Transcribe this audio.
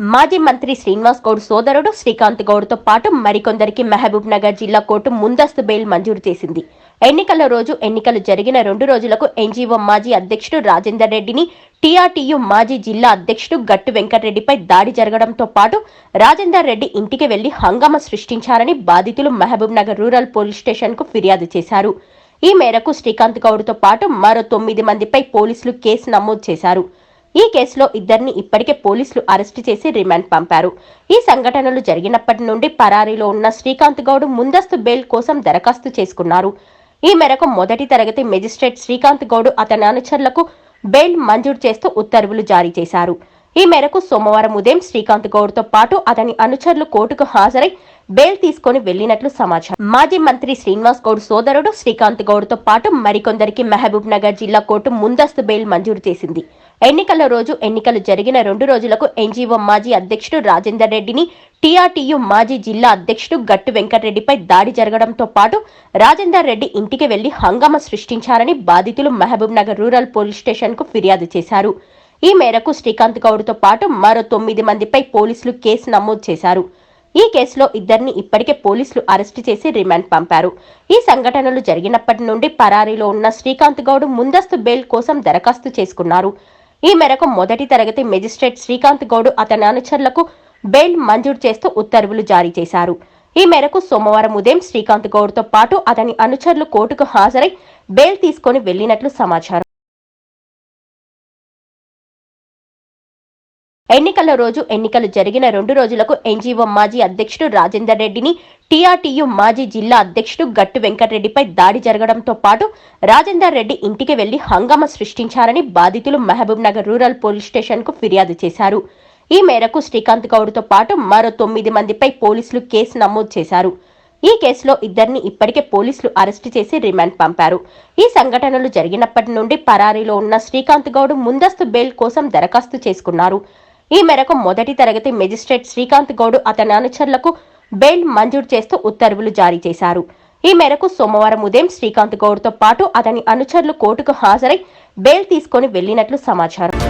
మాజీ మంత్రి శ్రీనివాస్ గౌడ్ సోదరుడు శ్రీకాంత్ గౌడ్తో పాటు మరికొందరికి మహబూబ్ నగర్ జిల్లా కోర్టు ముందస్తు బెయిల్ మంజూరు చేసింది. ఎన్నికల రోజు ఎన్నికలు జరిగిన రెండు రోజులకు ఎన్జీఓ మాజీ అధ్యక్షుడు రాజేందర్ రెడ్డిని టీఆర్టీయూ మాజీ జిల్లా అధ్యక్షుడు గట్టు వెంకటరెడ్డిపై దాడి జరగడంతో పాటు రాజేందర్ రెడ్డి ఇంటికి వెళ్ళి హంగామా సృష్టించారని బాధితులు మహబూబ్ నగర్ రూరల్ పోలీస్ స్టేషన్కు ఫిర్యాదు చేశారు. ఈ మేరకు శ్రీకాంత్ గౌడ్తో పాటు మరో తొమ్మిది మందిపై పోలీసులు కేసు నమోదు చేశారు. ఈ కేసులో ఇద్దరిని ఇప్పటికే పోలీసులు అరెస్టు చేసి రిమాండ్ పంపారు. ఈ సంఘటనలు జరిగినప్పటి నుండి పరారీలో ఉన్న శ్రీకాంత్ గౌడ్ ముందస్తు బెయిల్ కోసం దరఖాస్తు చేసుకున్నారు. ఈ మేరకు మొదటి తరగతి మెజిస్ట్రేట్ శ్రీకాంత్ గౌడ్ అతని అనుచరులకు బెయిల్ మంజూరు చేస్తూ ఉత్తర్వులు జారీ చేశారు. ఈ మేరకు సోమవారం ఉదయం శ్రీకాంత్ గౌడ్తో పాటు అతని అనుచరులు కోర్టుకు హాజరై బెయిల్ తీసుకొని వెళ్ళినట్లు సమాచారం. మాజీ మంత్రి శ్రీనివాస్ గౌడ్ సోదరుడు శ్రీకాంత్ గౌడ్తో పాటు మరికొందరికి మహబూబ్ నగర్ జిల్లా కోర్టు ముందస్తు బెయిల్ మంజూరు చేసింది. ఎన్నికల రోజు ఎన్నికలు జరిగిన రెండు రోజులకు ఎన్జీఓ మాజీ అధ్యక్షుడు రాజేందర్ రెడ్డిని టీఆర్టీయూ మాజీ జిల్లా అధ్యక్షుడు గట్టు వెంకటరెడ్డిపై దాడి జరగడంతో పాటు రాజేందర్ రెడ్డి ఇంటికి వెళ్ళి హంగామా సృష్టించారని బాధితులు మహబూబ్ నగర్ రూరల్ పోలీస్ స్టేషన్కు ఫిర్యాదు చేశారు. ఈ మేరకు శ్రీకాంత్ గౌడ్తో పాటు మరో తొమ్మిది మందిపై పోలీసులు కేసు నమోదు చేశారు. ఈ కేసులో ఇద్దరిని ఇప్పటికే పోలీసులు అరెస్టు చేసి రిమాండ్ పంపారు. ఈ సంఘటనలు జరిగినప్పటి నుండి పరారీలో ఉన్న శ్రీకాంత్ గౌడ్ ముందస్తు బెయిల్ కోసం దరఖాస్తు చేసుకున్నారు. ఈ మేరకు మొదటి తరగతి మెజిస్ట్రేట్ శ్రీకాంత్ గౌడ్ అతని అనుచరులకు బెయిల్ మంజూరు చేస్తూ ఉత్తర్వులు జారీ చేశారు. ఈ మేరకు సోమవారం ఉదయం శ్రీకాంత్ గౌడ్తో పాటు అతని అనుచరులు కోర్టుకు హాజరై బెయిల్ తీసుకొని వెళ్ళినట్లు సమాచారం. ఎన్నికల రోజు ఎన్నికలు జరిగిన రెండు రోజులకు ఎన్జీఓ మాజీ అధ్యక్షుడు రాజేందర్ రెడ్డిని టీఆర్టీయూ మాజీ జిల్లా అధ్యక్షుడు గట్టు వెంకటరెడ్డిపై దాడి జరగడంతో పాటు రాజేందర్ రెడ్డి ఇంటికి వెళ్ళి హంగామా సృష్టించారని బాధితులు మహబూబ్ నగర్ రూరల్ పోలీస్ స్టేషన్కు ఫిర్యాదు చేశారు. ఈ మేరకు శ్రీకాంత్ గౌడ్తో పాటు మరో తొమ్మిది మందిపై పోలీసులు కేసు నమోదు చేశారు. ఈ కేసులో ఇద్దరిని ఇప్పటికే పోలీసులు అరెస్టు చేసి రిమాండ్ పంపారు. ఈ సంఘటనలు జరిగినప్పటి నుండి పరారీలో ఉన్న శ్రీకాంత్ గౌడ్ ముందస్తు బెయిల్ కోసం దరఖాస్తు చేసుకున్నారు. ఈ మేరకు మొదటి తరగతి మెజిస్ట్రేట్ శ్రీకాంత్ గౌడ్ అతని అనుచరులకు బెయిల్ మంజూరు చేస్తూ ఉత్తర్వులు జారీ చేశారు. ఈ మేరకు సోమవారం ఉదయం శ్రీకాంత్ గౌడ్తో పాటు అతని అనుచరులు కోర్టుకు హాజరై బెయిల్ తీసుకొని వెళ్ళినట్లు సమాచారం.